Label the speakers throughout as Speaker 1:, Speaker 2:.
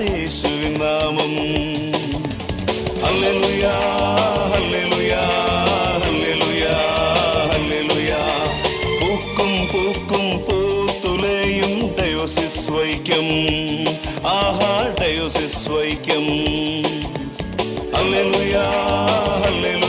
Speaker 1: యేసువిన్ నామం. హల్లెలూయా హల్లెలూయా హల్లెలూయా హల్లెలూయా. പൂക്കും പൂക്കും പൂത്തുലയും ഡയോസിസ് വൈക്കം ആഹാ ഡയോസിസ് വൈക്കം ഹల్లెలൂయా ഹల్లెలൂయా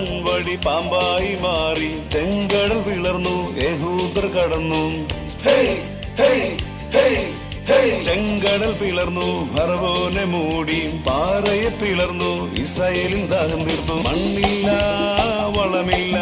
Speaker 1: കൺവടി പാമ്പായി മാറി തെങ്കടൽ പിളർന്നു യഹൂദർ കടന്നു. ചെങ്കടൽ പിളർന്നു ഫറവോനെ മൂടി പാറയെ പിളർന്നു ഇസ്രായേലിൽ ദാഹം തീർത്തു. മണ്ണില്ല വളമില്ല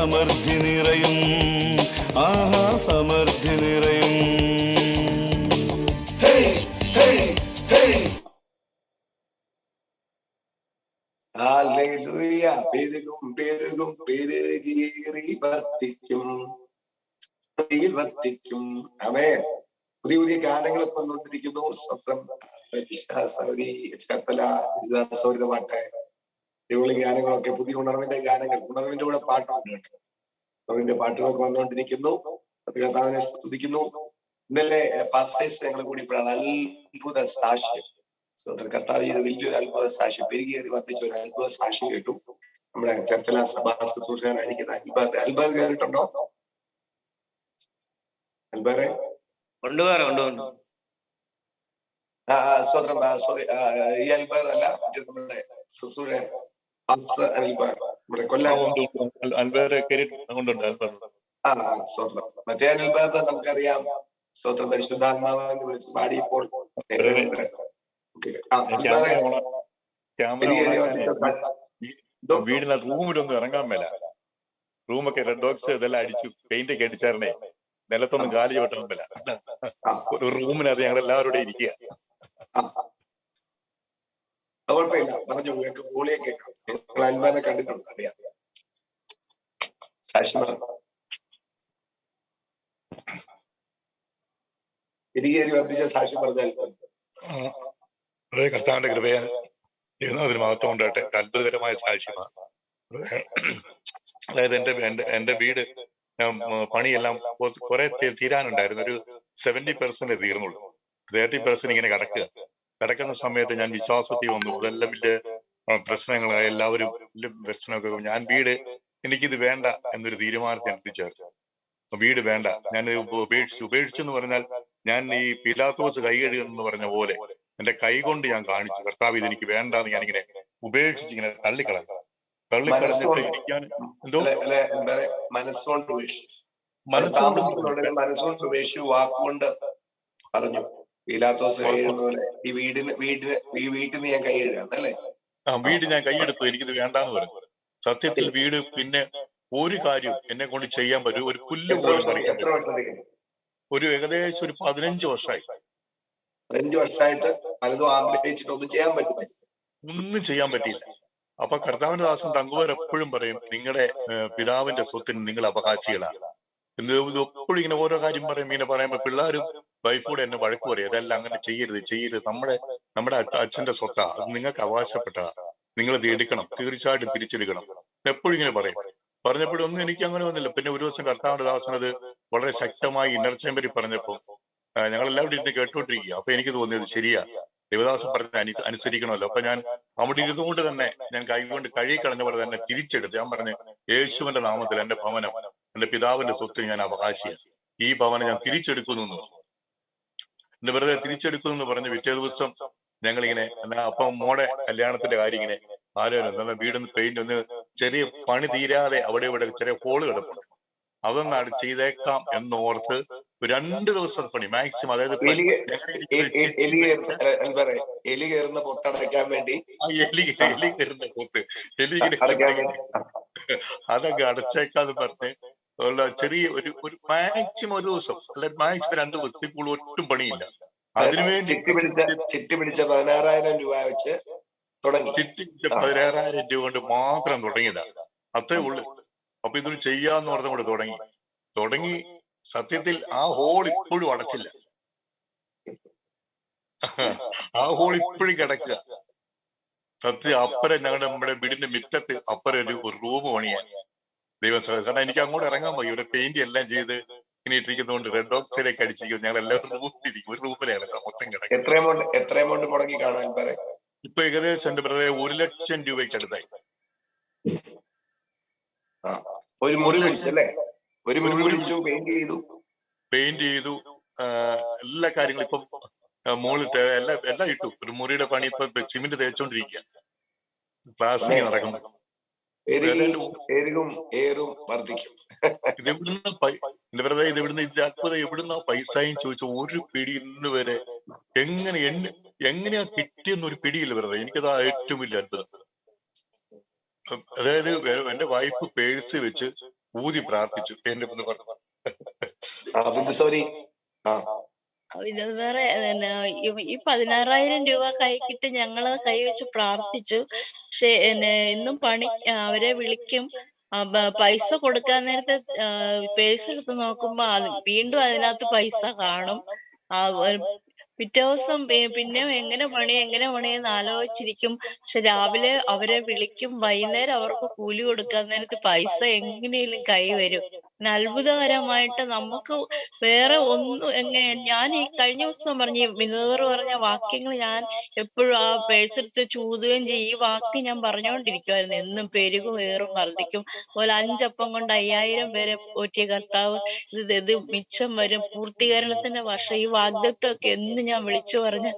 Speaker 1: സമൃദ്ധി നിറയും. ആഹാ സമൃദ്ധി നിറയും.
Speaker 2: പെരുകും പെരുകും പെരുകേറി വർത്തിക്കും. വർത്തിക്കും. അവേ പുതിയ പുതിയ ഗാനങ്ങൾ ഇപ്പം സ്വപ്നം പാട്ട്. ഇതുപോലെ ഗാനങ്ങളൊക്കെ പുതിയ ഉണർവിന്റെ ഗാനങ്ങൾ ഉണർവിന്റെ കൂടെ പാട്ടുണ്ട് കേട്ടോ ഉണർവിന്റെ പാട്ടുകളൊക്കെ വന്നുകൊണ്ടിരിക്കുന്നു. കർത്താവിനെ സ്തുതിക്കുന്നു. ഇന്നലെ പാസ്റ്റേഴ്സ് ഞങ്ങൾ കൂടി ഇപ്പോഴാണ്. അത്ഭുത സാക്ഷ്യം. കർത്താവ് ചെയ്ത വലിയൊരു അത്ഭുത സാക്ഷ്യം. പെരുകേറി വർദ്ധിച്ച ഒരു അത്ഭുത സാക്ഷ്യം കേട്ടു. നമ്മുടെ ചെർത്തല സഭാ ശുശ്രൂഷകനായിരിക്കുന്ന അൽബാർ. അൽബാർ കേട്ടിട്ടുണ്ടോ? അൽബാറെ?
Speaker 3: കൊണ്ടുപോകാറ് കൊണ്ടുപോകുന്നു
Speaker 2: ആ ആ, സ്വതന്ത്രം സോറി ഈ അൽബാർ അല്ല നമ്മുടെ ശുശ്രൂഷകൻ.
Speaker 4: അൻവർ
Speaker 2: ആ മറ്റേ അനിൽബാദ് നമുക്കറിയാം. സ്വന്തം പരിശുദ്ധാത്മാവെന്ന് വിളിച്ച് പാടിയപ്പോൾ.
Speaker 4: വീടിന് റൂമിലൊന്നും ഇറങ്ങാൻ മേല. റൂമൊക്കെ റെഡ് ഡോക്സ് ഇതെല്ലാം അടിച്ചു പെയിന്റ് ഒക്കെ അടിച്ചായിരുന്നേ. നിലത്തൊന്നും ഗാലി ചോട്ടണം മേല. ഒരു റൂമിനകത്ത് ഞങ്ങൾ എല്ലാവരും ഇരിക്കുക.
Speaker 2: പറഞ്ഞു കേൾക്കും കേൾക്കാം സാക്ഷിമാർ
Speaker 4: കർത്താവിന്റെ കൃപയ അതിന് മഹത്വം ഉണ്ടാട്ടെ അത്ഭുതകരമായ സാക്ഷ്യമാണ് അതായത് എന്റെ എന്റെ വീട് പണിയെല്ലാം കുറെ തീരാനുണ്ടായിരുന്നു. ഒരു സെവന്റി പെർസെന്റ് തീർന്നുള്ളൂ. തേർട്ടി പെർസെന്റ് ഇങ്ങനെ കിടക്കുക. കിടക്കുന്ന സമയത്ത് ഞാൻ വിശ്വാസത്തിൽ വന്നു. ഇതെല്ലാം വലിയ ആ, പ്രശ്നങ്ങളായി എല്ലാവരും പ്രശ്നമൊക്കെ ഞാൻ വീട് എനിക്കിത് വേണ്ട എന്നൊരു തീരുമാനത്തിൽ എത്തിച്ചേർത്തു വീട് വേണ്ട. ഞാൻ ഉപേക്ഷിച്ചു ഉപേക്ഷിച്ചു എന്ന് പറഞ്ഞാൽ ഞാൻ ഈ പിലാത്തോസ് കൈ കഴുകുന്നു പറഞ്ഞ പോലെ എന്റെ കൈ കൊണ്ട് ഞാൻ കാണിച്ചു. കർത്താവ് ഇത് എനിക്ക് വേണ്ട എന്ന് ഞാനിങ്ങനെ ഉപേക്ഷിച്ച് ഇങ്ങനെ തള്ളിക്കളഞ്ഞു.
Speaker 2: മനസ്സുകൊണ്ട് ഉപേക്ഷിച്ചു. വാക്കുകൊണ്ട് പറഞ്ഞു. പീലാത്തോസ് ഈ വീടിന് വീടിന് ഈ വീട്ടിൽ നിന്ന് ഞാൻ കൈ എഴുതാണ് അല്ലെ?
Speaker 4: വീട് ഞാൻ കൈയെടുത്തു എനിക്കിത് വേണ്ടാന്ന് പറഞ്ഞു സത്യത്തിൽ വീട് പിന്നെ ഒരു കാര്യവും എന്നെ കൊണ്ട് ചെയ്യാൻ പറ്റും ഒരു പുല്ല് പോലും
Speaker 2: പറയാൻ
Speaker 4: പറിക്കാൻ പറ്റും ഒരു ഏകദേശം ഒരു പതിനഞ്ച് വർഷമായി.
Speaker 2: പതിനഞ്ച് വർഷമായിട്ട് പലതും ചെയ്യാൻ
Speaker 4: ഒന്നും ചെയ്യാൻ പറ്റിയില്ല. അപ്പൊ കർത്താവിന്റെ ദാസൻ തങ്കുവർ എപ്പോഴും പറയും നിങ്ങളുടെ പിതാവിന്റെ സ്വത്തിന് നിങ്ങൾ അവകാശികളാണ് എന്ത് എപ്പോഴും ഇങ്ങനെ ഓരോ കാര്യം പറയും. ഇങ്ങനെ പറയുമ്പോ പിള്ളേരും വൈഫൂടെ എന്നെ വഴക്ക് പറയും. അതെല്ലാം അങ്ങനെ ചെയ്യരുത് ചെയ്യരുത്. നമ്മുടെ നമ്മുടെ അച്ഛന്റെ സ്വത്താ. അത് നിങ്ങൾക്ക് അവകാശപ്പെട്ടതാ. നിങ്ങൾ ഇത് എടുക്കണം തീർച്ചയായിട്ടും തിരിച്ചെടുക്കണം. എപ്പോഴും ഇങ്ങനെ പറയും. പറഞ്ഞപ്പോഴൊന്നും എനിക്ക് അങ്ങനെ വന്നില്ല. പിന്നെ ഒരു ദിവസം കർത്താവിന്റെ ദാസൻ അത് വളരെ ശക്തമായി ഇന്നർ ചേമ്പരി പറഞ്ഞപ്പോ ഞങ്ങൾ എല്ലാവരും ഇരുന്ന് കേട്ടോണ്ടിരിക്കുക. അപ്പൊ എനിക്ക് തോന്നിയത് ശരിയാ. ദേവദാസൻ പറഞ്ഞ അനു അനുസരിക്കണമല്ലോ. അപ്പൊ ഞാൻ അവിടെ ഇരുന്നുകൊണ്ട് തന്നെ ഞാൻ കൈകൊണ്ട് കഴുകി കളഞ്ഞ പോലെ തന്നെ തിരിച്ചെടുത്ത്. ഞാൻ പറഞ്ഞു യേശുവിന്റെ നാമത്തിൽ എന്റെ ഭവനം എന്റെ പിതാവിന്റെ സ്വത്ത് ഞാൻ അവകാശിയാണ് ഈ ഭവനം ഞാൻ തിരിച്ചെടുക്കുന്നു എന്ന് എന്നെ വെറുതെ തിരിച്ചെടുക്കുന്നു എന്ന് പറഞ്ഞ് പിറ്റേ ദിവസം ഞങ്ങളിങ്ങനെ അപ്പം മോടെ കല്യാണത്തിന്റെ കാര്യം ഇങ്ങനെ ആലോചന എന്നാ വീടൊന്ന് പെയിന്റ് ഒന്ന് ചെറിയ പണി തീരാതെ അവിടെ ഇവിടെ ചെറിയ ഹോൾ കിടപ്പുണ്ട്. അതൊന്നാണ് ചെയ്തേക്കാം എന്നോർത്ത് രണ്ട് ദിവസം പണി മാക്സിമം അതായത്
Speaker 2: എലി കയറുന്ന പൊത്തടയ്ക്കാൻ വേണ്ടി
Speaker 4: എലി എലി കയറുന്ന എലി അതൊക്കെ അടച്ചേക്കാന്ന് പറഞ്ഞ് ഉള്ള ചെറിയ ഒരു ഒരു മാക്സിമം ഒരു ദിവസം അല്ലെങ്കിൽ മാക്സിമം രണ്ട് ദിവസം ഇപ്പോൾ ഒട്ടും പണിയില്ല.
Speaker 2: ചിട്ടി പിടിച്ച ചിട്ടി പിടിച്ച പതിനാറായിരം രൂപ വെച്ച് തുടങ്ങി.
Speaker 4: ചിട്ടി പതിനാറായിരം രൂപ കൊണ്ട് മാത്രം തുടങ്ങിയതാ. അത്രേ ഉള്ളു. അപ്പൊ ഇതൊരു ചെയ്യാന്ന് പറഞ്ഞ കൂടെ തുടങ്ങി. തുടങ്ങി സത്യത്തിൽ ആ ഹോൾ ഇപ്പോഴും അടച്ചില്ല. ആ ഹോൾ ഇപ്പോഴും കിടക്കുക. സത്യം അപ്പരെ ഞങ്ങളുടെ നമ്മുടെ വീടിന്റെ മുറ്റത്ത് അപ്പരെ ഒരു റൂം പണിയാൻ. ദൈവം. കാരണം എനിക്ക് അങ്ങോട്ട് ഇറങ്ങാൻ പോയി ഇവിടെ പെയിന്റ് എല്ലാം ചെയ്ത് ഇങ്ങനെ ഇട്ടിരിക്കുന്നതുകൊണ്ട് റെഡ് ഓക്സൈഡൊക്കെ അടിച്ചിരിക്കും ഞങ്ങൾ എല്ലാവരും റൂമിലിരിക്കും ഒരു റൂമിലാണ് മൊത്തം
Speaker 2: കിടക്കും
Speaker 4: ഇപ്പൊ ഏകദേശം എന്റെ ബ്രദറെ ഒരു ലക്ഷം രൂപയ്ക്ക് അടുത്തായി.
Speaker 2: ഒരു മുറി പിടിച്ചല്ലേ ഒരു മുറി പിടിച്ചു പെയിന്റ് ചെയ്തു.
Speaker 4: പെയിന്റ് ചെയ്തു. എല്ലാ കാര്യങ്ങളും ഇപ്പം മോളിട്ട് എല്ലാം എല്ലാം ഇട്ടു. ഒരു മുറിയുടെ പണി ഇപ്പൊ സിമെന്റ് തേച്ചോണ്ടിരിക്കുക. പ്ലാസ്റ്റിക് നടക്കുന്നു.
Speaker 2: എരികി ഏറും വർദ്ധിക്കും.
Speaker 4: ഇത് പൈ- എന്റെ വെറുതെ ഇത് ഇവിടുന്ന് ഇതിന്റെ അത്ഭുതം എവിടുന്ന പൈസയും ചോദിച്ച. ഒരു പിടി ഇന്ന് വരെ എങ്ങനെ എന്നെ എങ്ങനെയാ കിട്ടിയെന്ന് ഒരു പിടിയില്ല വെറുതെ എനിക്കത് ഏറ്റവും വലിയ അത്ഭുതം. അതായത് എന്റെ വൈഫ് പേഴ്സ് വെച്ച് ഊതി പ്രാർത്ഥിച്ചു. എന്റെ പറഞ്ഞു.
Speaker 2: സോറി ആ.
Speaker 5: ഇത് വേറെ ഈ- പതിനാറായിരം രൂപ കൈക്കിട്ട് ഞങ്ങൾ കൈവച്ച് പ്രാർത്ഥിച്ചു. പക്ഷെ ഇന്നും പണി അവരെ വിളിക്കും. പൈസ കൊടുക്കാൻ നേരത്തെ പേഴ്സ് എടുത്ത് നോക്കുമ്പോ വീണ്ടും അതിനകത്ത് പൈസ കാണും. പിറ്റേ ദിവസം പിന്നെ എങ്ങനെ പണി എങ്ങനെ പണിയെന്ന് ആലോചിച്ചിരിക്കും. പക്ഷെ രാവിലെ അവരെ വിളിക്കും. വൈകുന്നേരം അവർക്ക് കൂലി കൊടുക്കാൻ നേരത്ത് പൈസ എങ്ങനെയും കൈ വരും. അത്ഭുതകരമായിട്ട് നമുക്ക് വേറെ ഒന്നും എങ്ങനെ ഞാൻ ഈ കഴിഞ്ഞ ദിവസം പറഞ്ഞു വിനോദർ പറഞ്ഞ വാക്യങ്ങൾ ഞാൻ എപ്പോഴും ആ പേഴ്സ് എടുത്ത് ചൂതുകയും ചെയ്യും. ഈ വാക്ക് ഞാൻ പറഞ്ഞുകൊണ്ടിരിക്കുവായിരുന്നു. എന്നും പെരുകും ഏറും വർദ്ധിക്കും. അതുപോലെ അഞ്ചപ്പം കൊണ്ട് അയ്യായിരം പേരെ പോറ്റിയ കർത്താവ് ഇത് ഇത് മിച്ചം വരും. പൂർത്തീകരണത്തിന്റെ വർഷം. ഈ വാഗ്ദത്വമൊക്കെ എന്ന് ഞാൻ വിളിച്ചു പറഞ്ഞ്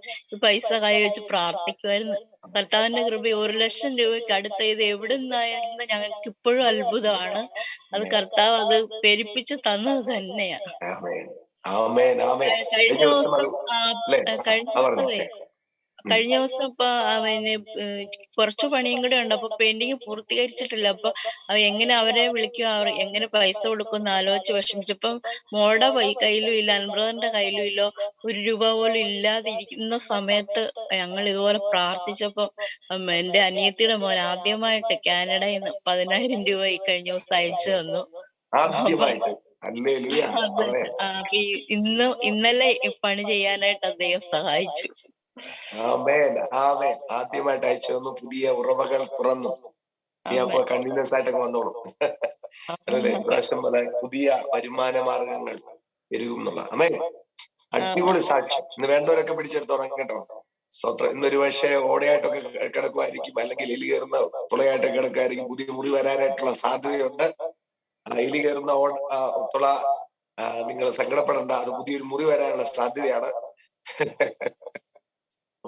Speaker 5: പൈസ കൈ വെച്ച് പ്രാർത്ഥിക്കുമായിരുന്നു കർത്താവിന്റെ കൃപ ഒരു ലക്ഷം രൂപയ്ക്ക് അടുത്ത ഇത് എവിടുന്നായെന്ന് ഞങ്ങൾക്ക് ഇപ്പോഴും അത്ഭുതമാണ്. അത് കർത്താവ് അത് പെരുപ്പിച്ച് തന്നത് തന്നെയാണ് കഴിഞ്ഞ
Speaker 2: ദിവസം
Speaker 5: കഴിഞ്ഞ ദിവസമേ കഴിഞ്ഞ ദിവസം ഇപ്പൊ പിന്നെ കുറച്ച് പണിയും കൂടെ ഉണ്ട്. അപ്പൊ പെയിന്റിങ് പൂർത്തീകരിച്ചിട്ടില്ല. അപ്പൊ അവ എങ്ങനെ അവരെ വിളിക്കും? അവർ എങ്ങനെ പൈസ കൊടുക്കും എന്ന് ആലോചിച്ച് വിഷമിച്ചപ്പം മോളുടെ കയ്യിലും ഇല്ല അൻബ്രദറിന്റെ കയ്യിലും ഇല്ല. ഒരു രൂപ പോലും ഇല്ലാതെ ഇരിക്കുന്ന സമയത്ത് ഞങ്ങൾ ഇതുപോലെ പ്രാർത്ഥിച്ചപ്പോ എന്റെ അനിയത്തിയുടെ മോൻ ആദ്യമായിട്ട് കാനഡയിൽ നിന്ന് പതിനായിരം രൂപ ഈ കഴിഞ്ഞ ദിവസം അയച്ചു തന്നു. ഇന്ന് ഇന്നലെ പണി ചെയ്യാനായിട്ട് അദ്ദേഹം സഹായിച്ചു.
Speaker 2: ആമേൻ ആമേൻ. ആദ്യമായിട്ട് അയച്ചു തന്നു പുതിയ ഉറവകൾ തുറന്നു. നീ അപ്പൊ കണ്ടിന്യൂസ് ആയിട്ടൊക്കെ വന്നോളൂ. അല്ലേ? ഇപ്രാവശ്യം പോലെ പുതിയ വരുമാന മാർഗങ്ങൾ പെരുകും എന്നുള്ള. അമേ അടിപൊളി സാക്ഷ്യം. ഇന്ന് വേണ്ടവരൊക്കെ പിടിച്ചെടുത്തോണം കേട്ടോ. സ്വത്ര ഇന്നൊരു പക്ഷേ ഓടയായിട്ടൊക്കെ കിടക്കുമായിരിക്കും അല്ലെങ്കിൽ എലി കയറുന്ന തുളയായിട്ടൊക്കെ കിടക്കുമായിരിക്കും പുതിയ മുറി വരാനായിട്ടുള്ള സാധ്യതയുണ്ട്. എലി കയറുന്ന ഓ തുള നിങ്ങൾ സങ്കടപ്പെടേണ്ട. അത് പുതിയൊരു മുറി വരാനുള്ള സാധ്യതയാണ്.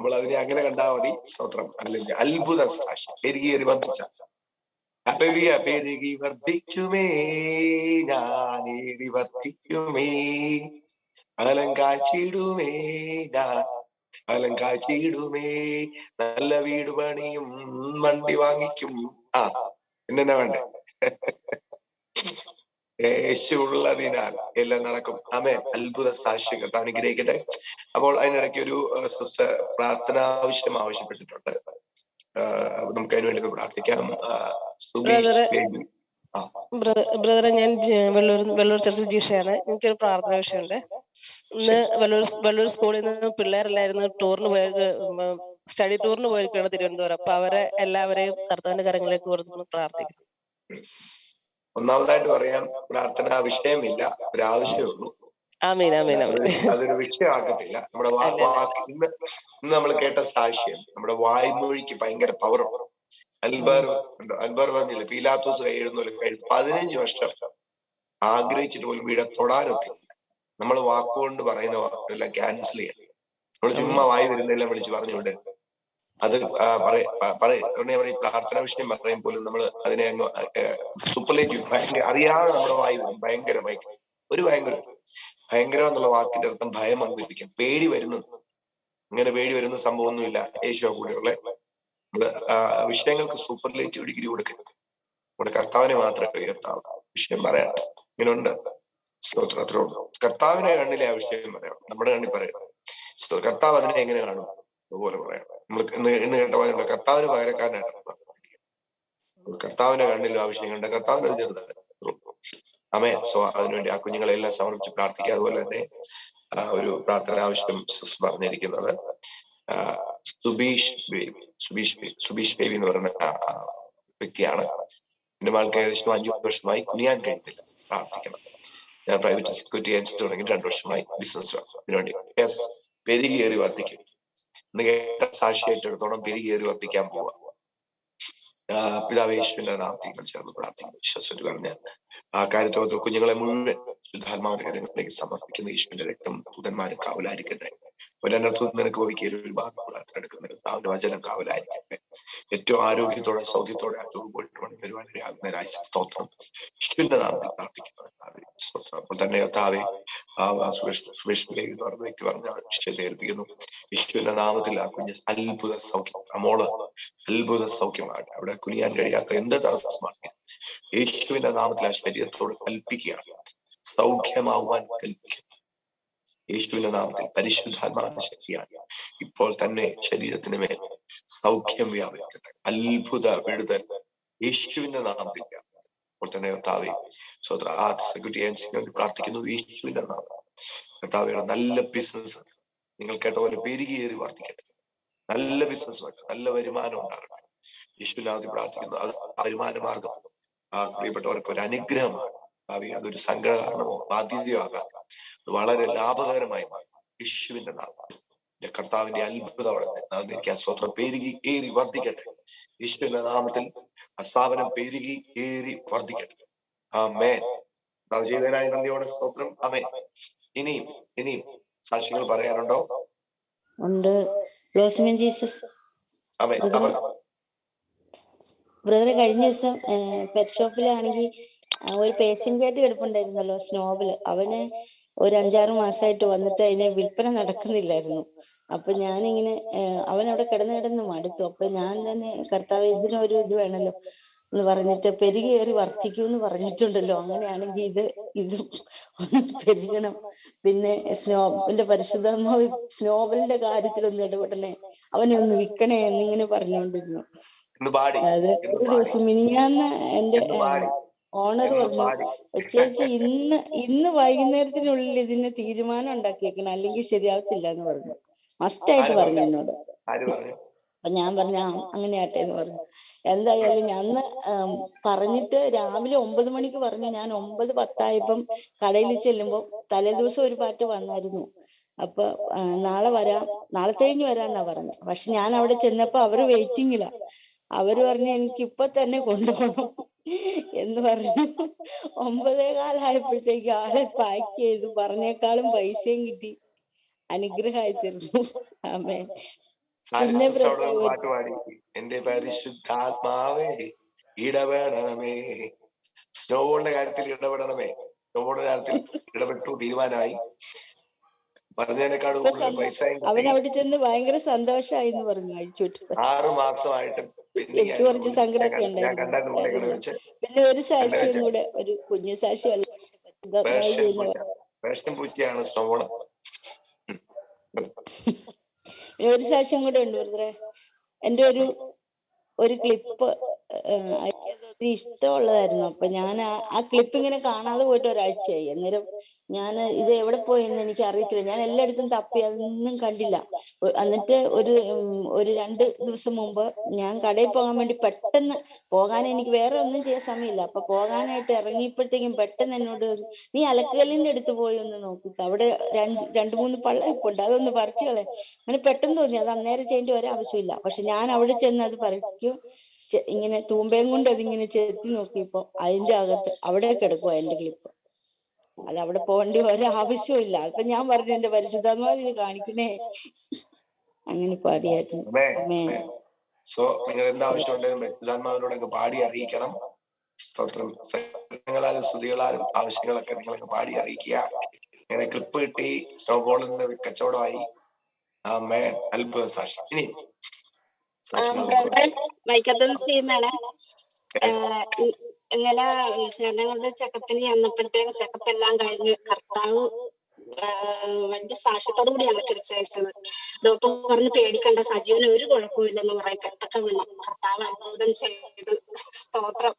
Speaker 2: നമ്മൾ അതിനെ അങ്ങനെ കണ്ടാൽ മതി. സ്തോത്രം അല്ലെങ്കിൽ അത്ഭുത സാക്ഷി പെരുകിയേറി വർദ്ധിച്ച അറിയ പെരുകി വർദ്ധിക്കുമേ ഞാനേറി വർദ്ധിക്കുമേ. അകലം കാച്ചിടുമേ ഫലം കാച്ചിടുമേ. നല്ല വീട് പണിയും വണ്ടി വാങ്ങിക്കും. ആ എന്നെ വേണ്ടേ? യേശുള്ളതിനാൽ എല്ലാം നടക്കും. ആമേ അത്ഭുത സാക്ഷികൾ അനുഗ്രഹിക്കട്ടെ. അപ്പോൾ അതിനിടയ്ക്ക് ഒരു സിസ്റ്റർ പ്രാർത്ഥന ആവശ്യം ആവശ്യപ്പെട്ടിട്ടുണ്ട്. നമുക്ക് അതിനു വേണ്ടി പ്രാർത്ഥിക്കാം.
Speaker 6: ബ്രദറെ ഞാൻ വെള്ളൂർ വെള്ളൂർ ചർച്ചിൽ ജീഷയാണ്. എനിക്കൊരു പ്രാർത്ഥന വിഷയമുണ്ട് ഇന്ന് വെള്ളൂർ വെള്ളൂർ സ്കൂളിൽ നിന്ന് പിള്ളേരെല്ലായിരുന്നു ടൂറിന് പോയ സ്റ്റഡി ടൂറിന് പോയിരിക്കുകയാണ് തിരുവനന്തപുരം. അപ്പൊ അവരെ എല്ലാവരെയും കർത്താവിന്റെ കരങ്ങളിലേക്ക് കൊടുത്തു പ്രാർത്ഥിക്കുന്നു
Speaker 2: ഒന്നാമതായിട്ട് പറയാം പ്രാർത്ഥന വിഷയമില്ല. ഒരു ആവശ്യമേ ഉള്ളൂ അതൊരു- വിഷയമാക്കത്തില്ല. നമ്മുടെ ഇന്ന് നമ്മൾ കേട്ട സാക്ഷ്യം നമ്മുടെ വായ്മൊഴിക്ക് ഭയങ്കര പവറുണ്ട് അൽബർ അൽബർ പറഞ്ഞില്ല പീലാത്തോസ് കൈ എഴുന്നൂറ് കഴി പതിനഞ്ച് വർഷം ആഗ്രഹിച്ചിട്ട് പോലും വീടെ തൊടാനൊത്തില്ല നമ്മൾ വാക്കുകൊണ്ട് പറയുന്ന വാക്കെല്ലാം ക്യാൻസൽ ചെയ്യാം. നമ്മൾ ചുമ്മാ വായി വരുന്നതെല്ലാം വിളിച്ച് പറഞ്ഞുകൊണ്ട് അത് പറയും പ്രാർത്ഥന വിഷയം പറയും പോലും നമ്മൾ അതിനെ അങ്ങ് സൂപ്പർലേറ്റീവ് ഭയങ്കര അറിയാതെ നമ്മുടെ വായു ഭയങ്കര ഭയങ്കരമായി ഒരു ഭയങ്കര ഭയങ്കരം എന്നുള്ള വാക്കിന്റെ അർത്ഥം ഭയം വന്നിരിക്കും. പേടി വരുന്നു. ഇങ്ങനെ പേടി വരുന്ന സംഭവമൊന്നുമില്ല. യേശോ കൂടെയുള്ള വിഷയങ്ങൾക്ക് സൂപ്പർലേറ്റീവ് ഡിഗ്രി കൊടുക്കരുത്. നമ്മുടെ കർത്താവിനെ മാത്രമേ ഉയർത്താവൂ വിഷയം പറയാം ഇങ്ങനുണ്ട്. ഉണ്ട് സ്തോത്രം. അത്രേ കർത്താവിനെ കണ്ണിലെ ആ വിഷയം പറയാം. നമ്മുടെ കണ്ണിൽ പറയണം കർത്താവ് അതിനെ എങ്ങനെ കാണും? അതുപോലെ പറയാം. നമ്മൾ ഇന്ന് കേട്ട പോലെ കർത്താവിന് പകരക്കാരനായിട്ട് കർത്താവിന്റെ കണ്ണിലും ആ വിഷയം കണ്ട കർത്താവിന് അത് അമേ സോ അതിനുവേണ്ടി ആ കുഞ്ഞുങ്ങളെല്ലാം സമർപ്പിച്ച് പ്രാർത്ഥിക്കുക. അതുപോലെ തന്നെ ഒരു പ്രാർത്ഥന ആവശ്യം പറഞ്ഞിരിക്കുന്നത്. സുബീഷ് ബേബി സുബീഷ് സുബീഷ് ബേബി എന്ന് പറയുന്ന വ്യക്തിയാണ്. എന്റെ മകൾക്ക് ഏകദേശം അഞ്ചു വർഷമായി കുനിയാൻ കഴിഞ്ഞില്ല പ്രാർത്ഥിക്കണം. ഞാൻ പ്രൈവറ്റ് സെക്യൂരിറ്റി ഏജൻസി തുടങ്ങി രണ്ടു വർഷമായി ബിസിനസ് അതിനുവേണ്ടി പെരുകേറി വർദ്ധിക്കും ഇന്ന് കേട്ട സാക്ഷിയായിട്ട് എടുത്തോളം പെരുകേറി വർദ്ധിക്കാൻ പോവാ. ആ, പിതാവ് നാമത്തിൽ ചേർന്ന് പ്രാർത്ഥിക്കുന്നു. വിശ്വസിച്ച് പറഞ്ഞ ആ കാര്യത്തോട് കുഞ്ഞുങ്ങളെ മുഴുവൻ ശുദ്ധാത്മാവിന്റെ കാര്യങ്ങളിലേക്ക് സമർപ്പിക്കുന്ന ഈശ്വരന്റെ രക്തം ദൂതന്മാരും കാവലായിരിക്കട്ടെ. ഒരനർത്ഥവും നിനക്ക് ഭവിക്കലും ഒരു ഭാഗം പ്രാർത്ഥന വചനം കാവലായിരിക്കട്ടെ. ഏറ്റവും ആരോഗ്യത്തോടെ സൗഖ്യത്തോടെ ആറ്റവും പരിപാടി വരുവാനിടയാകുന്നതിനായി സ്തോത്രം. ഇഷ്ടന്റെ നാമത്തിൽ പ്രാർത്ഥിക്കുന്നു. സ്തോത്രം. അപ്പോൾ തന്നെ കർത്താവെ ആ ആ സുരേഷ് സുരേഷ് ദേവി എന്ന് പറഞ്ഞ വ്യക്തി പറഞ്ഞ ഏൽപ്പിക്കുന്നു. ഈശ്വരന്റെ നാമത്തിൽ ആ കുഞ്ഞ് അത്ഭുത സൗഖ്യം അമോൾ മോൾ അത്ഭുത സൗഖ്യമാകട്ടെ. അവിടെ കുനിയാൻ കഴിയാത്ത എന്ത് തടസ്സമാണ് യേശുവിന്റെ നാമത്തിൽ ആ ശരീരത്തോട് കൽപ്പിക്കുകയാണ്. സൗഖ്യമാവാൻ കൽപ്പിക്കുന്നു യേശുവിന്റെ നാമത്തിൽ പരിശുദ്ധാത്മാവിന്റെ ശക്തിയാണ് ഇപ്പോൾ തന്നെ ശരീരത്തിന് മേൽ സൗഖ്യം വ്യാപിക്കട്ടെ അത്ഭുത വിടുതൽ. യേശുവിന്റെ നാമത്തിൽ. ഇപ്പോൾ തന്നെ കർത്താവെ സ്വത്ര ആ സെക്യൂരിറ്റി ഏജൻസിക്ക് വേണ്ടി പ്രാർത്ഥിക്കുന്നു യേശുവിന്റെ നാമം കർത്താവയുടെ നല്ല ബിസിനസ് നിങ്ങൾ കേട്ട പോലെ പെരുകിയേറി വർദ്ധിക്കട്ടെ നല്ല ബിസിനസ് നല്ല വരുമാനം ഉണ്ടാകട്ടെ. യേശുവിനാമത്തിൽ പ്രാർത്ഥിക്കുന്നു. അത് വരുമാന മാർഗം. ആ പ്രിയപ്പെട്ടവർക്ക് ഒരു അനുഗ്രഹമാണ് ഭാവി അതൊരു സങ്കടകാരണമോ ബാധ്യതയോ ആകാം. വളരെ ലാഭകരമായി മാറും. യേശുവിന്റെ നാമം. എന്റെ കർത്താവിന്റെ അത്ഭുതം അവിടെ നടന്നിരിക്കാൻ സ്വത്രം പെരുകി ഏറി വർദ്ധിക്കട്ടെ. യേശുവിന്റെ നാമത്തിൽ ആ സ്ഥാപനം പെരുകി ഏറി വർദ്ധിക്കട്ടെ. ആ മേ ചെയ്തതിനായി നന്ദിയോടെ സ്തോത്രം. അമേ ഇനിയും ഇനിയും സാക്ഷികൾ പറയാനുണ്ടോ?
Speaker 7: ഉണ്ട്. ജീസസ്
Speaker 2: അമേ
Speaker 7: ബ്രദറെ കഴിഞ്ഞ ദിവസം പെറ്റ് ഷോപ്പിലാണെങ്കിൽ ഒരു പേഷ്യൻ കാറ്റ് കിടപ്പുണ്ടായിരുന്നല്ലോ സ്നോബിൽ. അവന് ഒരു അഞ്ചാറ് മാസമായിട്ട് വന്നിട്ട് അതിനെ വിൽപ്പന നടക്കുന്നില്ലായിരുന്നു. അപ്പൊ ഞാനിങ്ങനെ ഇങ്ങനെ അവൻ അവിടെ കിടന്ന് കിടന്ന് മടുത്തു. അപ്പൊ ഞാൻ തന്നെ കർത്താവ് ഇതിനൊരു ഇത് വേണല്ലോ എന്ന് പറഞ്ഞിട്ട് പെരുകേറി വർദ്ധിക്കും എന്ന് പറഞ്ഞിട്ടുണ്ടല്ലോ. അങ്ങനെയാണെങ്കിൽ ഇത് ഇത് ഒന്ന് പെരുകണം. പിന്നെ സ്നോബിന്റെ പരിശുദ്ധാത്മാവ് സ്നോബലിന്റെ കാര്യത്തിലൊന്ന് ഇടപെടണേ. അവനെ ഒന്ന് വിൽക്കണേ എന്നിങ്ങനെ പറഞ്ഞുകൊണ്ടിരുന്നു. അതെ ഒരു ദിവസം മിനിഞ്ഞാന്ന് എന്റെ ഓണർ പറഞ്ഞു ചേച്ചി ഇന്ന് ഇന്ന് വൈകുന്നേരത്തിനുള്ളിൽ ഇതിന് തീരുമാനം ഉണ്ടാക്കിയേക്കണം. അല്ലെങ്കിൽ ശരിയാവത്തില്ല എന്ന് പറഞ്ഞു. മസ്റ്റ് ആയിട്ട്
Speaker 2: ആര്
Speaker 7: പറഞ്ഞു? എന്നോട്. അപ്പൊ ഞാൻ പറഞ്ഞു ആ അങ്ങനെ ആട്ടെ എന്ന് പറഞ്ഞു. എന്തായാലും ഞാൻ പറഞ്ഞിട്ട് രാവിലെ ഒമ്പത് മണിക്ക് പറഞ്ഞു. ഞാൻ ഒമ്പത് പത്തായപ്പം കടയിൽ ചെല്ലുമ്പോ തലേദിവസം ഒരു പാട്ട് വന്നായിരുന്നു. അപ്പൊ നാളെ വരാം. നാളെ കഴിഞ്ഞ് വരാന്നാ പറഞ്ഞു പക്ഷെ ഞാൻ അവിടെ ചെന്നപ്പോ അവർ വെയിറ്റിംഗിലാ അവർ പറഞ്ഞു എനിക്ക് ഇപ്പൊ തന്നെ കൊണ്ടുപോകണം എന്ന് പറഞ്ഞു ഒമ്പതേ കാലായപ്പോഴത്തേക്ക് ആളെ പാക്ക് ചെയ്ത് പറഞ്ഞേക്കാളും പൈസയും കിട്ടി. അനുഗ്രഹമായി തീർന്നു ആമേ പിന്നെ
Speaker 2: എന്റെ പരിശുദ്ധാത്മാവേ ഇടപെടണമേ. സ്നോബോളിന്റെ കാര്യത്തിൽ ഇടപെടണമേ. സ്നോബോളിന്റെ കാര്യത്തിൽ ഇടപെട്ടു തീരുമാനമായി. പറഞ്ഞതിനേക്കാളും
Speaker 7: അവൻ അവിടെ ചെന്ന് ഭയങ്കര സന്തോഷമായി എന്ന് പറഞ്ഞു.
Speaker 2: ആറു മാസമായിട്ട്
Speaker 7: എനിക്ക് കുറച്ച് സങ്കടമൊക്കെ ഉണ്ടായിരുന്നു. പിന്നെ ഒരു സാക്ഷിയും കൂടെ ഒരു കുഞ്ഞു
Speaker 2: സാക്ഷി അല്ല.
Speaker 7: പിന്നെ ഒരു സാക്ഷ്യം കൂടെ ഉണ്ട് ബ്രദറെ. എന്റെ ഒരു ഒരു ക്ലിപ്പ് ഇഷ്ടമുള്ളതായിരുന്നു. അപ്പൊ ഞാൻ ആ ക്ലിപ്പ് ഇങ്ങനെ കാണാതെ പോയിട്ട് ഒരാഴ്ചയായി. അന്നേരം ഞാൻ ഇത് എവിടെ പോയെന്ന് എനിക്ക് അറിയത്തില്ല ഞാൻ എല്ലായിടത്തും തപ്പി അതൊന്നും കണ്ടില്ല. എന്നിട്ട് ഒരു ഒരു രണ്ട് ദിവസം മുമ്പ് ഞാൻ കടയിൽ പോകാൻ വേണ്ടി പെട്ടെന്ന് പോകാൻ എനിക്ക് വേറെ ഒന്നും ചെയ്യാൻ സമയമില്ല. അപ്പൊ പോകാനായിട്ട് ഇറങ്ങിയപ്പോഴത്തേക്കും പെട്ടെന്ന് എന്നോട് നീ അലക്കുകല്ലിന്റെ അടുത്ത് പോയി ഒന്ന് നോക്കിട്ട് അവിടെ രണ്ടു മൂന്ന് പള്ള ഇപ്പുണ്ട് അതൊന്ന് പറിച്ചു കളെ അങ്ങനെ പെട്ടെന്ന് തോന്നി. അത് അന്നേരം ചെയ്യേണ്ട ഒരു ആവശ്യമില്ല പക്ഷെ ഞാൻ അവിടെ ചെന്ന് അത് പറിക്കും. ഇങ്ങനെ തൂമ്പയും കൊണ്ട് അതിങ്ങനെ ചെത്തി നോക്കിയപ്പോ അതിന്റെ അകത്ത് അവിടെ കിടക്കുക എന്റെ ക്ലിപ്പ്. അത് അവിടെ പോകേണ്ട ഒരു ആവശ്യമില്ല. അപ്പൊ ഞാൻ പറഞ്ഞു എന്റെ പരിശുദ്ധമാതി ഇത് കാണിക്കണേ. അങ്ങനെ പാടിയായിരുന്നു.
Speaker 2: സോ നിങ്ങൾ എന്താ ആവശ്യമുണ്ടെങ്കിലും പരിശുദ്ധാത്മാവിനോടൊക്കെ പാടി അറിയിക്കണം. സ്തോത്രം. സ്തുതികളാലും ആവശ്യങ്ങളൊക്കെ നിങ്ങൾക്ക് പാടി അറിയിക്കുക. ഇങ്ങനെ ക്ലിപ്പ് കിട്ടി സ്നോബോളിന്റെ കച്ചവടമായി. അത്ഭുത സാക്ഷി ഇനി
Speaker 8: ഇന്നലെ ഞങ്ങളുടെ ചെക്കപ്പിന് ചെന്നപ്പോഴത്തേക്ക് ചെക്കപ്പ് എല്ലാം കഴിഞ്ഞ് കർത്താവ് വലിയ സാക്ഷ്യത്തോടു കൂടിയാണ് തിരിച്ചയച്ചത്. ഡോക്ടർ പറഞ്ഞ് പേടിക്കണ്ട സജീവന് ഒരു കുഴപ്പമില്ലെന്ന് പറയും. കെട്ടൊക്കെ വീണം കർത്താവ് അത്ഭുതം ചെയ്ത് സ്തോത്രം.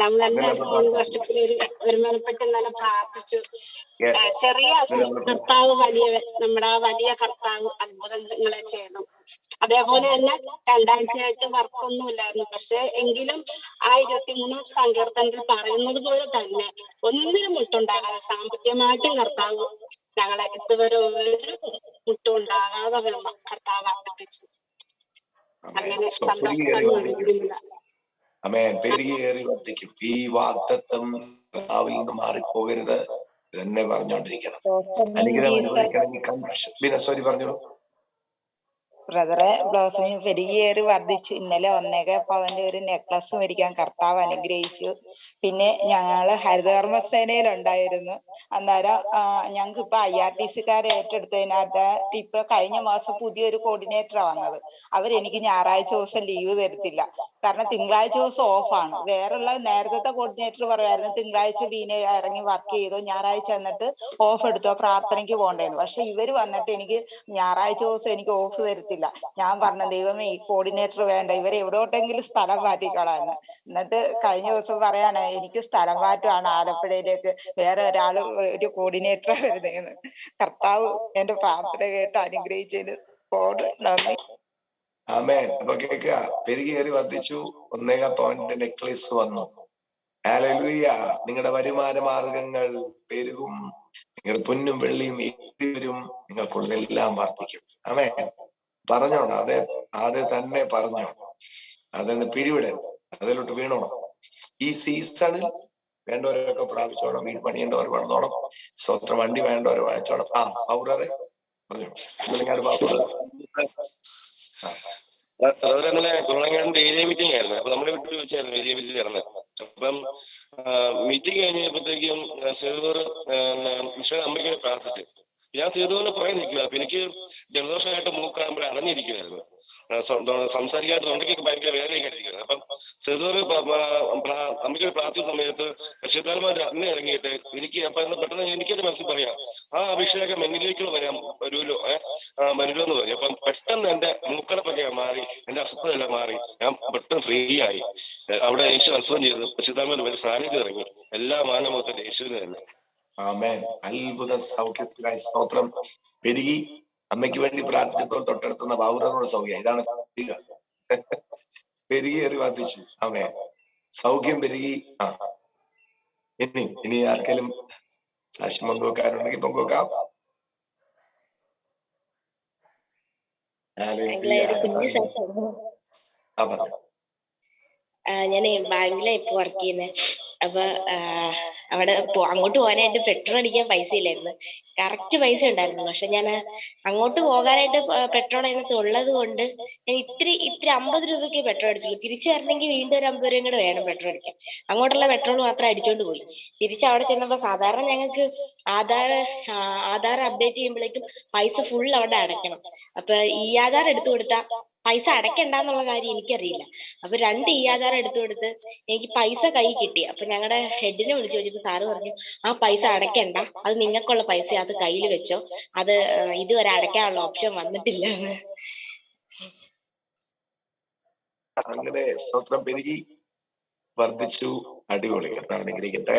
Speaker 8: നമ്മളെല്ലാവരും മൂന്ന് വർഷത്തിൽ ഒരു ഒരുമനപ്പെട്ട് ഇന്നലെ പ്രാർത്ഥിച്ചു. ചെറിയ കർത്താവ് വലിയ നമ്മുടെ ആ വലിയ കർത്താവ് അത്ഭുതങ്ങളെ ചെയ്തു. അതേപോലെ തന്നെ രണ്ടാഴ്ചയായിട്ട് വർക്കൊന്നുമില്ലായിരുന്നു. പക്ഷെ എങ്കിലും ആ ഇരുപത്തിമൂന്ന് സങ്കീർത്തനത്തിൽ പറയുന്നത് പോലെ തന്നെ ഒന്നിനും മുട്ടുണ്ടാകാതെ സാമ്പത്തികമായിട്ടും കർത്താവ് ഞങ്ങളെ ഇതുവരെ ഒരു മുട്ടുണ്ടാകാതെ വേണം കർത്താവ് വർദ്ധിപ്പിച്ചു അങ്ങനെ സന്തോഷത്തോടെ
Speaker 2: അമേൻ പെരുകേറി വർദ്ധിക്കും. ഈ വാഗ്ദത്വം കർത്താവിൽ നിന്ന് മാറിപ്പോകരുത് തന്നെ പറഞ്ഞുകൊണ്ടിരിക്കണം. അനുഗ്രഹം അനുഭവിക്കണമെങ്കിൽ കൺഫ്യൂഷൻ സോറി പറഞ്ഞു
Speaker 9: ബ്രദറെ ബ്ലൗസിന് പെരുകിയേറി വർദ്ധിച്ചു. ഇന്നലെ ഒന്നേക പവന്റെ ഒരു നെക്ലസ് മേടിക്കാൻ കർത്താവ് അനുഗ്രഹിച്ചു. പിന്നെ ഞങ്ങൾ ഹരിതകർമ്മ ഉണ്ടായിരുന്നു അന്നേരം ഞങ്ങൾക്ക് ഇപ്പൊ ഐ ആർ ടി സിക്കാരെ ഏറ്റെടുത്തതിനകത്ത് ഇപ്പൊ കഴിഞ്ഞ മാസം പുതിയൊരു കോർഡിനേറ്ററാ വന്നത്. അവരെനിക്ക് ഞായറാഴ്ച ദിവസം ലീവ് തരത്തില്ല. കാരണം തിങ്കളാഴ്ച ദിവസം ഓഫാണ് വേറെയുള്ള നേരത്തെ കോർഡിനേറ്റർ പറയുമായിരുന്നു തിങ്കളാഴ്ച ബീനെ ഇറങ്ങി വർക്ക് ചെയ്തോ ഞായറാഴ്ച എന്നിട്ട് ഓഫ് എടുത്തോ പ്രാർത്ഥനയ്ക്ക് പോകണ്ടേന്ന്. പക്ഷെ ഇവർ വന്നിട്ട് എനിക്ക് ഞായറാഴ്ച ദിവസം എനിക്ക് ഓഫ് തരത്തില്ല. ഞാൻ പറഞ്ഞു ദൈവമേ ഈ കോർഡിനേറ്റർ വേണ്ട. ഇവരെ എവിടോട്ടെങ്കിലും സ്ഥലം മാറ്റിക്കളാന്ന്. എന്നിട്ട് കഴിഞ്ഞ ദിവസം പറയാണ് എനിക്ക് സ്ഥലം മാറ്റമാണ് ആലപ്പുഴയിലേക്ക്. വേറെ ഒരാൾ ഒരു കോർഡിനേറ്റർ വരുന്നതെന്ന് കർത്താവ് എന്റെ പ്രാർത്ഥന കേട്ട് അനുഗ്രഹിച്ചതിന് കോഡ് നന്ദി.
Speaker 2: ആമേൻ. അപ്പൊ കേൾക്കുക. പെരുകേറി വർദ്ധിച്ചു. ഒന്നേക പോയിന്റ് നെക്ലേസ് വന്നു. ഹല്ലേലൂയ നിങ്ങളുടെ വരുമാന മാർഗങ്ങൾ പെരുകും. നിങ്ങൾ പൊന്നും വെള്ളിയും നിങ്ങൾ വരും. നിങ്ങൾക്കുള്ളതെല്ലാം വർദ്ധിക്കും. ആമേ പറഞ്ഞോണം അതെ അത് തന്നെ പറഞ്ഞോ. അതെന്ന് പിരിവിടെ അതിലോട്ട് വീണോണം. ഈ സീസണിൽ വേണ്ടവരൊക്കെ പ്രാപിച്ചോണം വീട് പണിയേണ്ടവർ പണിതോണം സ്വന്തം വണ്ടി വേണ്ടവർ വാങ്ങിച്ചോണം. ആ
Speaker 3: ഏരിയ മീറ്റിംഗ് ആയിരുന്നു. മീറ്റിംഗ് മീറ്റിംഗ് കഴിഞ്ഞപ്പോഴത്തേക്കും സെർവർ ഈശ്വര അമ്മയ്ക്ക് പ്രാർത്ഥിച്ചു ഞാൻ ചെയ്തു പുറകെ നിൽക്കുക അപ്പൊ എനിക്ക് ജലദോഷമായിട്ട് മൂക്കാകുമ്പോൾ അടഞ്ഞിരിക്കുമായിരുന്നു ആ, സം- സംസാരിക്കാനായിട്ട് തൊണ്ടയ്ക്ക് ഭയങ്കര വേദനയൊക്കെ ആയിട്ടിരിക്കുന്നത് അപ്പം ചെറുതോറ് അമ്മയ്ക്ക് വേണ്ടി പ്രാർത്ഥിച്ച സമയത്ത് പരിശുദ്ധാത്മാരുടെ അന്ന് ഇറങ്ങിയിട്ട് എനിക്ക് അപ്പൊ പെട്ടെന്ന് പെട്ടെന്ന് എനിക്കൊരു മനസ്സിൽ പറയാം. ആ അഭിഷേകം എന്നിലേക്കുള്ള വരാൻ ആ, വരുമല്ലോ എന്ന് പറഞ്ഞു അപ്പം പെട്ടെന്ന് എന്റെ മൂക്കടപ്പൊക്കെ മാറി എന്റെ അസ്വസ്ഥതയെല്ലാം മാറി. ഞാൻ പെട്ടെന്ന് ഫ്രീ ആയി. അവിടെ യേശു അത്ഭുതം ചെയ്തു. പരിശുദ്ധാത്മാവിന്റെ വലിയ സാന്നിധ്യം ഇറങ്ങി. എല്ലാ മാനമൊത്തം യേശുവിന് തന്നെ.
Speaker 2: ആമേൻ. അത്ഭുത സൗഖ്യത്തിനായി സ്തോത്രം. പെരുകി അമ്മയ്ക്ക് വേണ്ടി പ്രാർത്ഥിച്ചപ്പോൾ തൊട്ടടുത്തുന്ന ബാബുറനോട് സൗഖ്യം. ഇതാണ് പെരുകി പെരുകിയേറി വർദ്ധിച്ചു ആമേൻ. സൗഖ്യം പെരുകി. ആ. ഇനി ഇനി ആർക്കെങ്കിലും സാക്ഷി പങ്കുവെക്കാരുണ്ടെങ്കിൽ പങ്കുവെക്കാം.
Speaker 10: ഞാൻ ബാങ്കിലാണ് ഇപ്പൊ വർക്ക് ചെയ്യുന്നത് അപ്പൊ അവിടെ അങ്ങോട്ട് പോകാനായിട്ട് പെട്രോൾ അടിക്കാൻ പൈസ ഇല്ലായിരുന്നു. കറക്റ്റ് പൈസ ഉണ്ടായിരുന്നു. പക്ഷെ ഞാൻ അങ്ങോട്ട് പോകാനായിട്ട് പെട്രോൾ അതിനകത്ത് ഉള്ളത് കൊണ്ട് ഞാൻ ഇത്തിരി ഇത്തിരി അമ്പത് രൂപയ്ക്ക് പെട്രോൾ അടിച്ചുള്ളൂ. തിരിച്ചു വരണമെങ്കിൽ വീണ്ടും ഒരു അമ്പത് രൂപയും കൂടെ വേണം പെട്രോൾ അടിക്കാൻ. അങ്ങോട്ടുള്ള പെട്രോൾ മാത്രം അടിച്ചോണ്ട് പോയി. തിരിച്ച് അവിടെ ചെന്നപ്പോ സാധാരണ ഞങ്ങൾക്ക് ആധാർ ആധാർ അപ്ഡേറ്റ് ചെയ്യുമ്പോഴേക്കും പൈസ ഫുൾ അവിടെ അടയ്ക്കണം. അപ്പൊ ഈ ആധാർ എടുത്തു കൊടുത്താൽ പൈസ അടയ്ക്കണ്ടെന്നുള്ള കാര്യം എനിക്കറിയില്ല. അപ്പൊ രണ്ട് ഈ ആധാർ എടുത്തു കൊടുത്ത് എനിക്ക് പൈസ കൈ കിട്ടി. അപ്പൊ ഞങ്ങളുടെ ഹെഡിനെ വിളിച്ചു ചോദിച്ചപ്പോ സാറ് പറഞ്ഞു ആ പൈസ അടക്കണ്ട അത് നിങ്ങൾക്കുള്ള പൈസ അത് കയ്യിൽ വെച്ചോ. അത് ഇതുവരെ അടക്കാനുള്ള ഓപ്ഷൻ വന്നിട്ടില്ല
Speaker 2: അങ്ങനെ വർദ്ധിച്ചു. അടിപൊളി. അനുഗ്രഹിക്കട്ടെ.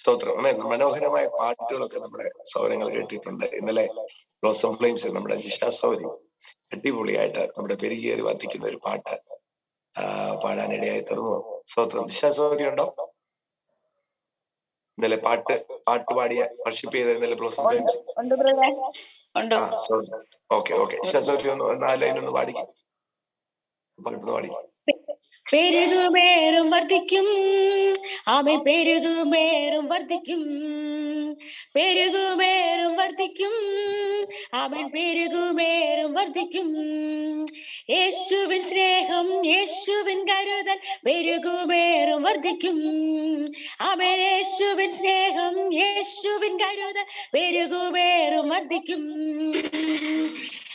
Speaker 2: സ്തോത്രം. മനോഹരമായ പാട്ടുകളൊക്കെ നമ്മുടെ സൗരങ്ങൾ കേട്ടിട്ടുണ്ട്. ഇന്നലെ ബ്ലോസം ഫ്ലെയിംസ് നമ്മുടെ ജിഷ സൗരി അടിപൊളിയായിട്ട് നമ്മുടെ പെരുകേറി വധിക്കുന്ന ഒരു പാട്ട് പാടാനിടയായി തീർന്നു സ്തോത്രം ജിഷ ഉണ്ടോ? ഇന്നലെ പാട്ട് പാട്ട് പാടിയ വർഷിപ്പ് ചെയ്തിരുന്നല്ലേ പ്ലസ് ഓക്കെ ഓക്കെ. സൗരി ഒന്ന് ആ ലൈനൊന്ന് ഒന്ന് പാടിക്കും. പാട്ടൊന്ന് പാടി.
Speaker 11: പെരുകുമേറും വർദ്ധിക്കും. അവൻ പെരുകുമേറും വർദ്ധിക്കും. പെരുകുമേറും വർദ്ധിക്കും. അവൻ പെരുകുമേറും വർദ്ധിക്കും. യേശുവിൻ സ്നേഹം യേശുവിൻ കരുതൽ പെരുകുമേറും വർദ്ധിക്കും. അവൻ യേശുവിൻ സ്നേഹം യേശുവിൻ കരുതൽ പെരുകുമേറും വർദ്ധിക്കും.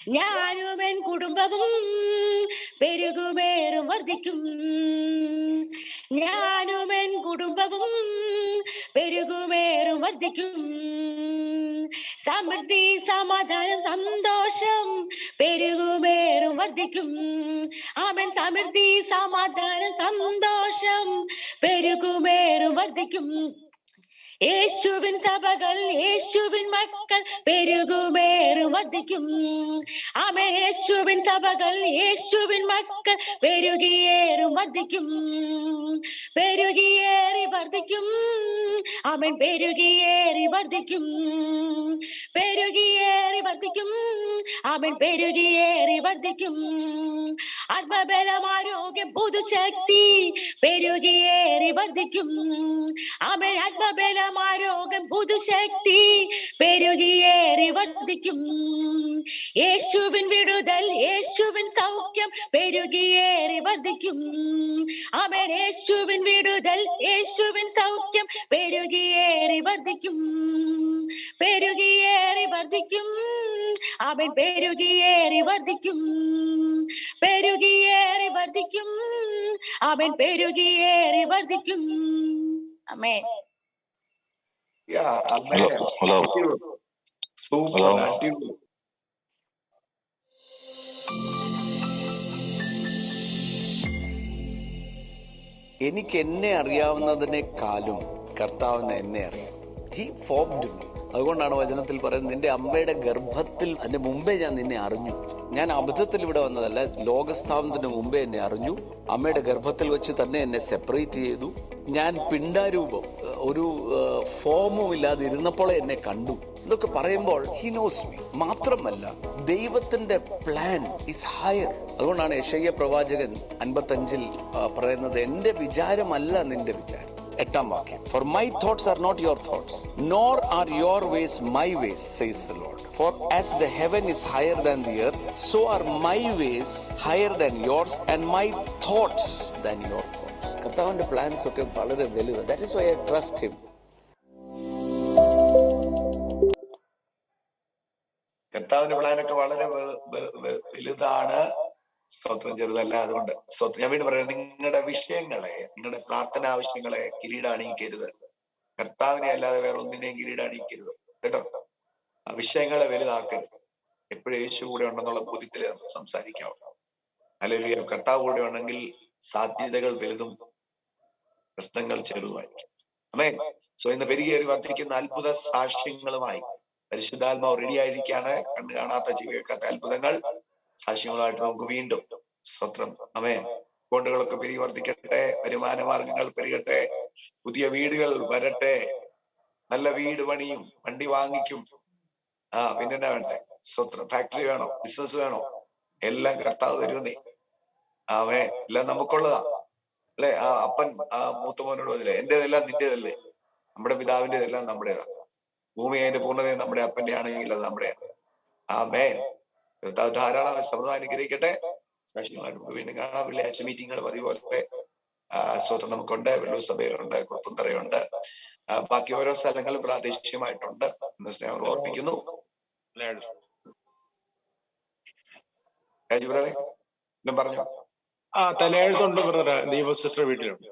Speaker 11: ഞാനും എൻ കുടുംബവും പെരുകുമേറും വർദ്ധിക്കും ഞാനും എൻ കുടുംബവും പെരുകുമേറും വർദ്ധിക്കും സമൃദ്ധി സമാധാനം സന്തോഷം പെരുകുമേറും വർദ്ധിക്കും ആമൻ സമൃദ്ധി സമാധാനം സന്തോഷം പെരുകുമേറും വർദ്ധിക്കും യേശുവിൻ സഭകൾ യേശുവിൻ മക്കൾ പെരുകുമേറും വർദ്ധിക്കും. ആമേ യേശുവിൻ സഭകൾ യേശുവിൻ മക്കൾ പെരുകിയേറും വർദ്ധിക്കും. പെരുകിയേറി വർദ്ധിക്കും. അവൻ പെരുകിയേറി വർദ്ധിക്കും. പെരുകിയേറി വർദ്ധിക്കും. അവൻ പെരുകിയേറി വർദ്ധിക്കും. ആത്മബലം ആരോഗ്യം പുതുശക്തി പെരുകിയേറി വർദ്ധിക്കും. അവൻ ആത്മബലം ആരോഗ്യം പുതുശക്തി പെരുകിയേറി വർദ്ധിക്കും. യേശുവിൻ വിടുതൽ യേശുവിൻ സൗഖ്യം പെരുകിയേറി വർദ്ധിക്കും. അവൻ യേശുവിൻ വിടുതൽ യേശുവിൻ സൗഖ്യം പെരുകിയേറി വർദ്ധിക്കും. പെരുകിയേറി വർദ്ധിക്കും. അവൻ പെരുകിയേറി വർദ്ധിക്കും. പെരുകിയേറി വർദ്ധിക്കും. അവൻ പെരുകിയേറി വർദ്ധിക്കും.
Speaker 2: അമ്മേ.
Speaker 4: Hello
Speaker 2: hello.
Speaker 12: എനിക്ക് എന്നെ അറിയാവുന്നതിനേക്കാളും കർത്താവിന് എന്നെ അറിയാം. ഹി ഫോംഡ് അതുകൊണ്ടാണ് വചനത്തിൽ പറയുന്നത് നിന്റെ അമ്മയുടെ ഗർഭത്തിൽ അതിന്റെ മുമ്പേ ഞാൻ നിന്നെ അറിഞ്ഞു. ഞാൻ അബദ്ധത്തിൽ ഇവിടെ വന്നതല്ല ലോകസ്ഥാപനത്തിന് മുമ്പേ എന്നെ അറിഞ്ഞു. അമ്മയുടെ ഗർഭത്തിൽ വെച്ച് തന്നെ എന്നെ സെപ്പറേറ്റ് ചെയ്തു. ഞാൻ പിണ്ടാരൂപം ഒരു ഫോമും ഇല്ലാതെ ഇരുന്നപ്പോൾ എന്നെ കണ്ടു. ഇതൊക്കെ പറയുമ്പോൾ ഹി നോസ് മീ മാത്രമല്ല ദൈവത്തിന്റെ പ്ലാൻ ഇസ് ഹയർ അതുകൊണ്ടാണ് യശയ്യ പ്രവാചകൻ അൻപത്തഞ്ചിൽ പറയുന്നത് എന്റെ വിചാരമല്ല നിന്റെ വിചാരം. എട്ടാം വാക്യം for my thoughts are not your thoughts nor are your ways my ways says the Lord for as the heaven is higher than the earth so are my ways higher than yours and my thoughts than your thoughts കർത്താവിന്റെ plans ഒക്കെ വളരെ വലുത് that is why I trust him
Speaker 2: കർത്താവിന്റെ പ്ലാനൊക്കെ വളരെ വെ- വെ- വെ- വലുതാണ് സ്തോത്രം ചെറുതല്ല അതുകൊണ്ട് സ്വത്വം. ഞാൻ വീണ്ടും പറയുന്നത് നിങ്ങളുടെ വിഷയങ്ങളെ നിങ്ങളുടെ പ്രാർത്ഥന ആവശ്യങ്ങളെ കിരീടാണിക്കരുത് കർത്താവിനെ അല്ലാതെ വേറെ ഒന്നിനെയും കിരീടാണിക്കരുത് കേട്ടോ? ആ വിഷയങ്ങളെ വലുതാക്കരുത്. എപ്പോഴും യേശു കൂടെ ഉണ്ടെന്നുള്ള ബോധ്യത്തിൽ നമുക്ക് സംസാരിക്കാം. അല്ലെങ്കിൽ കർത്താവ് കൂടെ ഉണ്ടെങ്കിൽ സാധ്യതകൾ വലുതും പ്രശ്നങ്ങൾ ചെറുതുമായിരിക്കും. അമേ സോ ഇന്ന് പെരുകേറി വർദ്ധിക്കുന്ന അത്ഭുത സാക്ഷ്യങ്ങളുമായി പരിശുദ്ധാത്മാവ് റെഡി ആയിരിക്കാണ്. കണ്ണു കാണാത്ത ജീവിക്കാത്ത അത്ഭുതങ്ങൾ സാക്ഷ്യങ്ങളായിട്ട് നമുക്ക് വീണ്ടും സ്വത്രം അമേ അക്കൗണ്ടുകളൊക്കെ പെരുകി വർദ്ധിക്കട്ടെ വരുമാന മാർഗങ്ങൾ പെരുകട്ടെ പുതിയ വീടുകൾ വരട്ടെ നല്ല വീട് പണിയും വണ്ടി വാങ്ങിക്കും. ആ പിന്നെ എന്നാ വേണ്ടേ? സ്വത്രം ഫാക്ടറി വേണോ ബിസിനസ് വേണോ. എല്ലാം കർത്താവ് തരുന്നേ ആമേ എല്ലാം നമുക്കുള്ളതാ. അല്ലെ? ആ അപ്പൻ ആ മൂത്തമോനോട് വന്നില്ലേ എന്റേതെല്ലാം നിന്റേതല്ലേ? നമ്മുടെ പിതാവിന്റെതെല്ലാം നമ്മുടേതാ. ഭൂമി അതിന്റെ പൂർണത നമ്മുടെ അപ്പന്റെ ആണെങ്കിൽ അത് നമ്മുടെയാണ്. ആമേ കർത്താവ് ധാരാളം ശ്രമം അനുഗ്രഹിക്കട്ടെ. വീണ്ടും കാണാം. വെള്ളിയാഴ്ച മീറ്റിങ്ങുകൾ പതിപോലെ സ്വതന്ത്രം നമുക്കുണ്ട്. വെള്ളൂർ സഭയിലുണ്ട് കുറുപ്പന്തറയുണ്ട് ബാക്കി ഓരോ സ്ഥലങ്ങളും പ്രാദേശികമായിട്ടുണ്ട്. എന്ന് സ്നേഹം ഓർപ്പിക്കുന്നു. രാജു പറഞ്ഞോ?
Speaker 13: ആ തലയെഴുത്തുണ്ട് ബ്രദറെ. ദീപ സിസ്റ്റർ വീട്ടിലുണ്ട്.